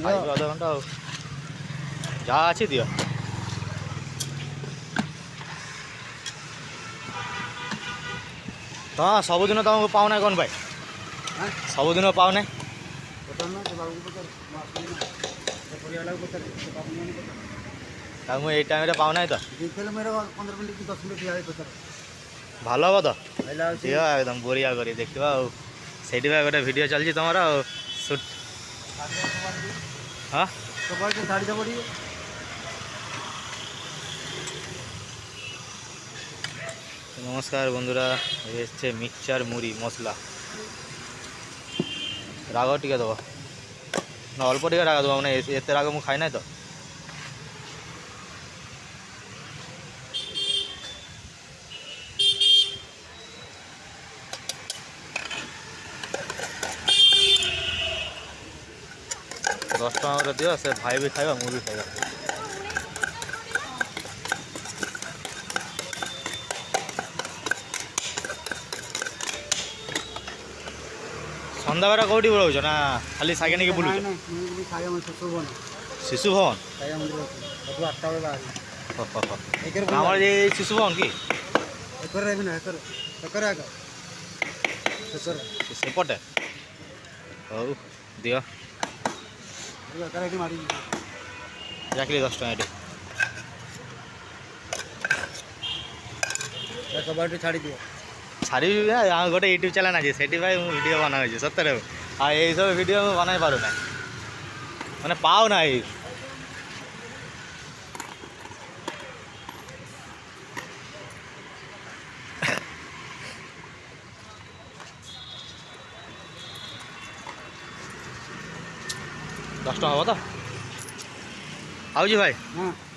আধা ঘন্টা যা আছে দিও তা ସବୁଦିନ ତମକୁ ପାଉନା କ'ଣ ଭାଇ ସବୁଦିନ ପାଉନେ ତାଙ୍କୁ ଏଇ ଟାଇମ୍ରେ ପାଉନାହିଁ ତ ଭଲ ହେବ ତ ଦିଅ ଏକଦମ ବଢ଼ିଆ କରି ଦେଖିବା ଆଉ ସେଇଠି ବା ଗୋଟେ ଭିଡ଼ିଓ ଚାଲିଛି ତୁମର ଆଉ ସୁଟ୍ হ্যাঁ নমস্কার বন্ধুরা এসছে মিক্সচার মুড়ি মশলা রাগাও টিকা দেবো না অল্প টিকা রাগা দেবো মানে এতে রাগা মুখ খাই নাই তো দশ টাকা করে দিও সে ভাই বি খাইবা মুড়ি খাইবা সন্ধ্যাবেলা কোটি বেরোচ্ছ না খালি সাইকে নাকি বুলুছ শিশু ভবন আমার যে শিশু ভবন কি সেপটে হো দিও রাখলি দশ টাকা এটি ছাড়ি হ্যাঁ, আমার গোটে ইউটিউব চ্যানেল আছে সেটি ভাই ভিডিও বানা হয়েছে সত্যি আর এইসব ভিডিও বানাই পারো না মানে পাও না এই দশটা হবো তো আউজি ভাই হুম